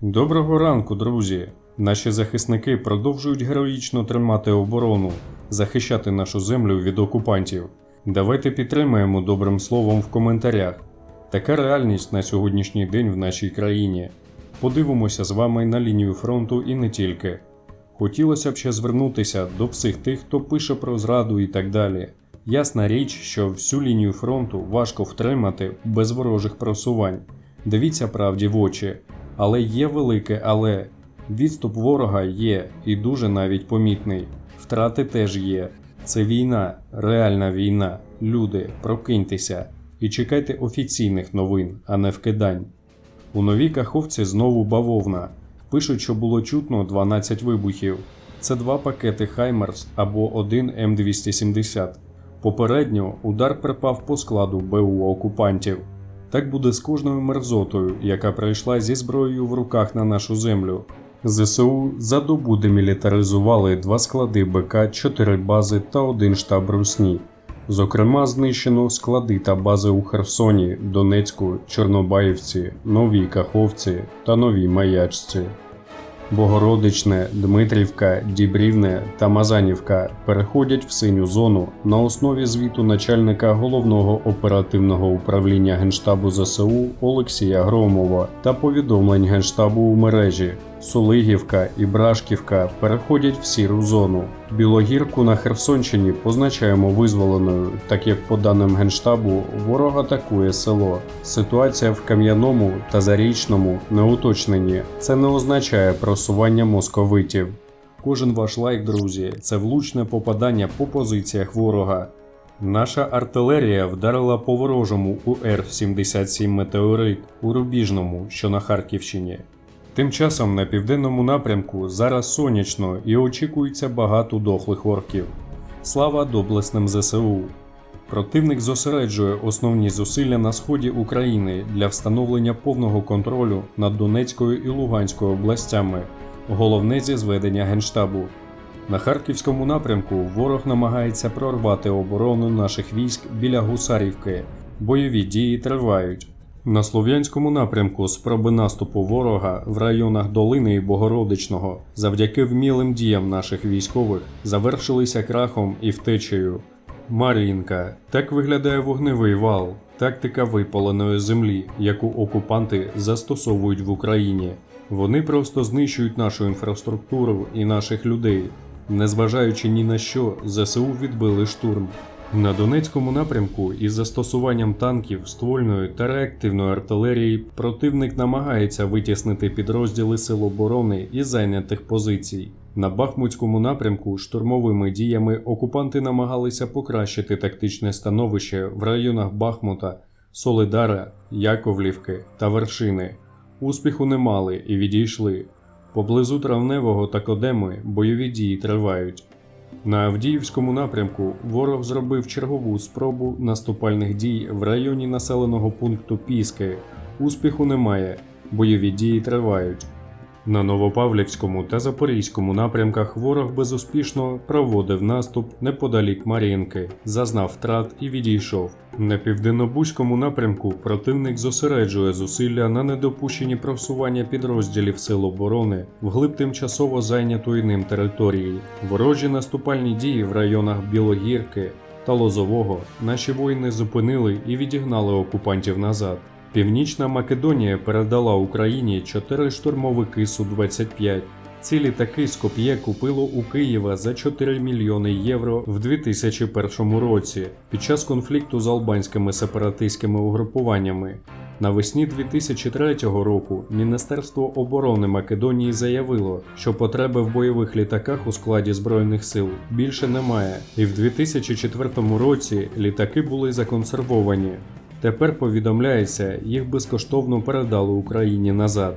Доброго ранку, друзі! Наші захисники продовжують героїчно тримати оборону, захищати нашу землю від окупантів. Давайте підтримаємо добрим словом в коментарях. Така реальність на сьогоднішній день в нашій країні. Подивимося з вами на лінію фронту і не тільки. Хотілося б ще звернутися до всіх тих, хто пише про зраду і так далі. Ясна річ, що всю лінію фронту важко втримати без ворожих просувань. Дивіться правді в очі. Але є велике але. Відступ ворога є і дуже навіть помітний. Втрати теж є. Це війна, реальна війна. Люди, прокиньтеся і чекайте офіційних новин, а не вкидань. У новій каховці знову бавовна. Пишуть, що було чутно 12 вибухів. Це два пакети Хаймерс або один М270. Попередньо удар припав по складу БУ окупантів. Так буде з кожною мерзотою, яка прийшла зі зброєю в руках на нашу землю. ЗСУ за добу демілітаризували два склади БК, чотири бази та один штаб Русні. Зокрема, знищено склади та бази у Херсоні, Донецьку, Чорнобаївці, Новій Каховці та Новій Маячці. Богородичне, Дмитрівка, Дібрівне та Мазанівка переходять в синю зону на основі звіту начальника головного оперативного управління Генштабу ЗСУ Олексія Громова та повідомлень Генштабу у мережі. Сулигівка і Брашківка переходять в сіру зону. Білогірку на Херсонщині позначаємо визволеною, так як по даним Генштабу ворог атакує село. Ситуація в Кам'яному та Зарічному не уточнені. Це не означає просування московитів. Кожен ваш лайк, друзі, це влучне попадання по позиціях ворога. Наша артилерія вдарила по ворожому УР-77 Метеорит у Рубіжному, що на Харківщині. Тим часом на південному напрямку зараз сонячно і очікується багато дохлих орків. Слава доблесним ЗСУ! Противник зосереджує основні зусилля на сході України для встановлення повного контролю над Донецькою і Луганською областями, головне зі зведення Генштабу. На Харківському напрямку ворог намагається прорвати оборону наших військ біля Гусарівки. Бойові дії тривають. На Слов'янському напрямку спроби наступу ворога в районах Долини і Богородичного завдяки вмілим діям наших військових завершилися крахом і втечею. Мар'їнка так виглядає вогневий вал, тактика випаленої землі, яку окупанти застосовують в Україні. Вони просто знищують нашу інфраструктуру і наших людей. Незважаючи ні на що, ЗСУ відбили штурм. На Донецькому напрямку із застосуванням танків, ствольної та реактивної артилерії противник намагається витіснити підрозділи Сил оборони із зайнятих позицій. На Бахмутському напрямку штурмовими діями окупанти намагалися покращити тактичне становище в районах Бахмута, Солидара, Яковлівки та Вершини. Успіху не мали і відійшли. Поблизу Травневого та Кодеми бойові дії тривають. На Авдіївському напрямку ворог зробив чергову спробу наступальних дій в районі населеного пункту Піски. Успіху немає, бойові дії тривають. На Новопавлівському та Запорізькому напрямках ворог безуспішно проводив наступ неподалік Мар'їнки, зазнав втрат і відійшов. На південнобузькому напрямку противник зосереджує зусилля на недопущенні просування підрозділів Сил оборони вглиб тимчасово зайнятої ним території. Ворожі наступальні дії в районах Білогірки та Лозового наші воїни зупинили і відігнали окупантів назад. Північна Македонія передала Україні чотири штурмовики Су-25. Ці літаки Скоп'є купило у Києва за 4 мільйони євро в 2001 році під час конфлікту з албанськими сепаратистськими угрупуваннями. Навесні 2003 року Міністерство оборони Македонії заявило, що потреби в бойових літаках у складі збройних сил більше немає, і в 2004 році літаки були законсервовані. Тепер повідомляється, їх безкоштовно передали Україні назад.